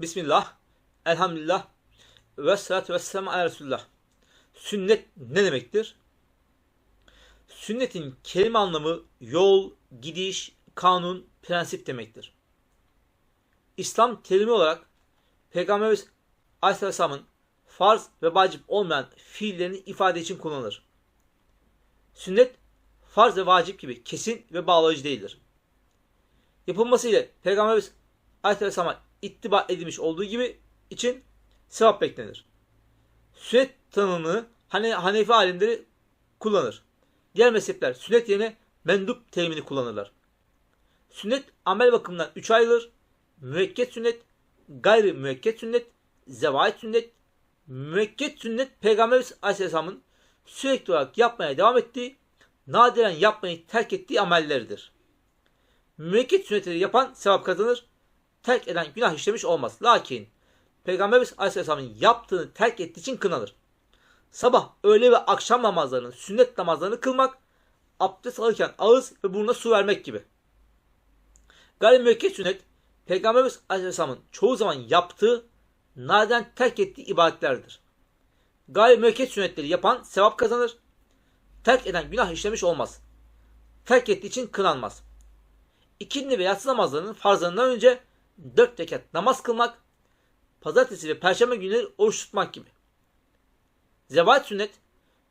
Bismillah, elhamdülillah, ve salatu ve selamu ala Resulullah. Sünnet ne demektir? Sünnetin kelime anlamı yol, gidiş, kanun, prensip demektir. İslam terimi olarak Peygamberimiz Aleyhisselam'ın farz ve vacip olmayan fiillerini ifade için kullanılır. Sünnet farz ve vacip gibi kesin ve bağlayıcı değildir. Yapılması ile Peygamberimiz Aleyhisselam'a ittiba edilmiş olduğu gibi için sevap beklenir. Sünnet tanımını hani Hanefi alimleri kullanır. Diğer mezhepler sünnet yerine mendup terimini kullanırlar. Sünnet amel bakımından üç ayrılır. Müekket sünnet, gayri müekket sünnet, zevait sünnet, müekket sünnet Peygamberimiz Aleyhisselam'ın sürekli olarak yapmaya devam ettiği, nadiren yapmayı terk ettiği amelleridir. Müekket sünnetleri yapan sevap kazanır, terk eden günah işlemiş olmaz. Lakin Peygamberimiz Aleyhisselam'ın yaptığını terk ettiği için kınanır. Sabah, öğle ve akşam namazlarının, sünnet namazlarını kılmak, abdest alırken ağız ve burnuna su vermek gibi. Gayrimüekket sünnet, Peygamberimiz Aleyhisselam'ın çoğu zaman yaptığı, nadiren terk ettiği ibadetlerdir. Gayrimüekket sünnetleri yapan sevap kazanır, terk eden günah işlemiş olmaz. Terk ettiği için kınanmaz. İkindi ve yatsı namazlarının farzlarından önce dört rekat namaz kılmak, pazartesi ve perşembe günleri oruç tutmak gibi. Zevat sünnet,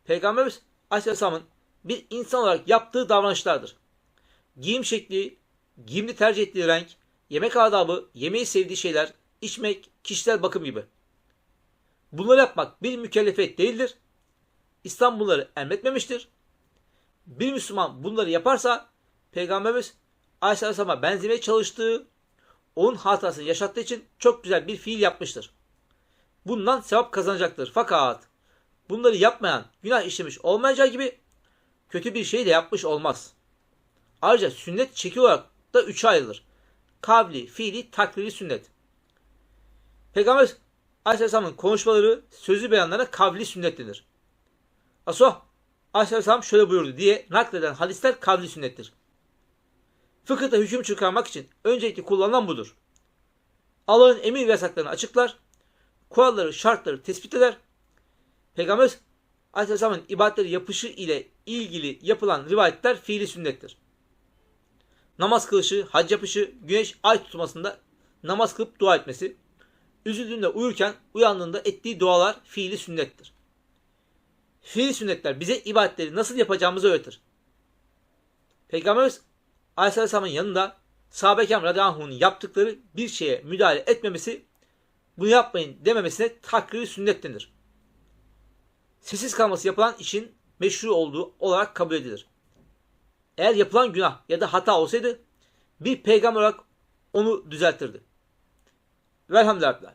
Peygamberimiz Aleyhisselam'ın bir insan olarak yaptığı davranışlardır. Giyim şekli, giyimli tercih ettiği renk, yemek adabı, yemeği sevdiği şeyler, içmek, kişisel bakım gibi. Bunları yapmak bir mükellefiyet değildir. İslam bunları emretmemiştir. Bir Müslüman bunları yaparsa Peygamberimiz Aleyhisselam'a benzemeye çalıştığı, onun hatasını yaşattığı için çok güzel bir fiil yapmıştır. Bundan sevap kazanacaktır. Fakat bunları yapmayan, günah işlemiş olmayacağı gibi kötü bir şey de yapmış olmaz. Ayrıca sünnet şekil olarak da üçe ayrılır. Kavli, fiili, takriri sünnet. Peygamber Aleyhisselam'ın konuşmaları, sözlü beyanlara kavli sünnet denir. Asuh Aleyhisselam şöyle buyurdu diye nakleden hadisler kavli sünnettir. Fıkıhta hüküm çıkarmak için öncelikli kullanılan budur. Allah'ın emir ve yasaklarını açıklar, kuralları, şartları tespit eder. Peygamber Aleyhisselam'ın ibadetleri yapışı ile ilgili yapılan rivayetler fiili sünnettir. Namaz kılışı, hac yapışı, güneş ay tutmasında namaz kılıp dua etmesi, üzüldüğünde uyurken uyandığında ettiği dualar fiili sünnettir. Fiili sünnetler bize ibadetleri nasıl yapacağımızı öğretir. Peygamberimiz Aleyhisselam'ın yanında sahabe-i radıyallahu yaptıkları bir şeye müdahale etmemesi, bunu yapmayın dememesine takrir sünnet denir. Sessiz kalması yapılan işin meşru olduğu olarak kabul edilir. Eğer yapılan günah ya da hata olsaydı bir peygamber olarak onu düzeltirdi. Velhamdülillah.